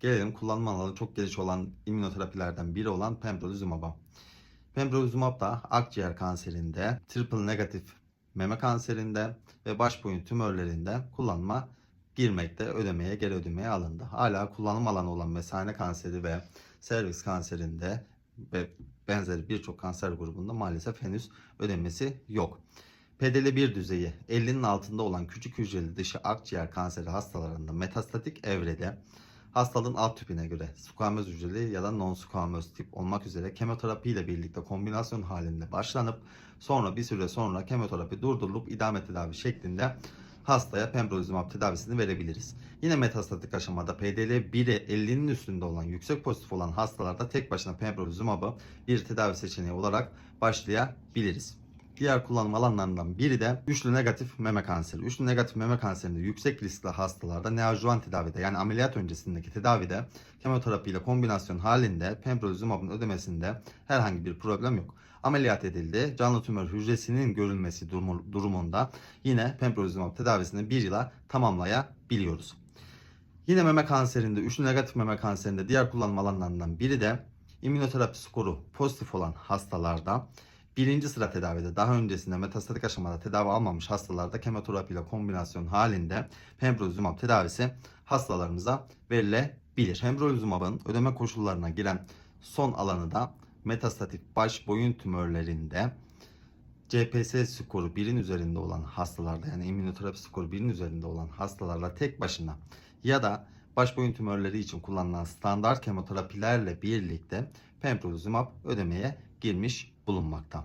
Gelelim kullanma alanı çok geniş olan immünoterapilerden biri olan pembrolizumab'a. Pembrolizumab da akciğer kanserinde, triple negatif meme kanserinde ve baş boyun tümörlerinde kullanıma girmekte, ödemeye, geri ödemeye alındı. Hala kullanım alanı olan mesane kanseri ve serviks kanserinde ve benzeri birçok kanser grubunda maalesef henüz ödemesi yok. PDL1 düzeyi 50'nin altında olan küçük hücreli dışı akciğer kanseri hastalarında metastatik evrede hastalığın alt tipine göre squamöz hücreli ya da non-squamöz tip olmak üzere kemoterapi ile birlikte kombinasyon halinde başlanıp sonra bir süre sonra kemoterapi durdurulup idame tedavi şeklinde hastaya pembrolizumab tedavisini verebiliriz. Yine metastatik aşamada PDL1'i 50'nin üstünde olan yüksek pozitif olan hastalarda tek başına pembrolizumabı bir tedavi seçeneği olarak başlayabiliriz. Diğer kullanım alanlarından biri de üçlü negatif meme kanseri. Üçlü negatif meme kanserinde yüksek riskli hastalarda neoadjuvant tedavide yani ameliyat öncesindeki tedavide kemoterapi ile kombinasyon halinde pembrolizumabın ödemesinde herhangi bir problem yok. Ameliyat edildi. Canlı tümör hücresinin görülmesi durumu- durumunda yine pembrolizumab tedavisini bir yıla tamamlayabiliyoruz. Yine meme kanserinde, üçlü negatif meme kanserinde diğer kullanım alanlarından biri de immünoterapi skoru pozitif olan hastalarda birinci sıra tedavide daha öncesinde metastatik aşamada tedavi almamış hastalarda kemoterapi ile kombinasyon halinde pembrolizumab tedavisi hastalarımıza verilebilir. Pembrolizumabın ödeme koşullarına giren son alanı da metastatik baş boyun tümörlerinde CPS skoru 1'in üzerinde olan hastalarda yani immünoterapi skoru 1'in üzerinde olan hastalarda tek başına ya da baş boyun tümörleri için kullanılan standart kemoterapilerle birlikte pembrolizumab ödemeye girmiş bulunmakta.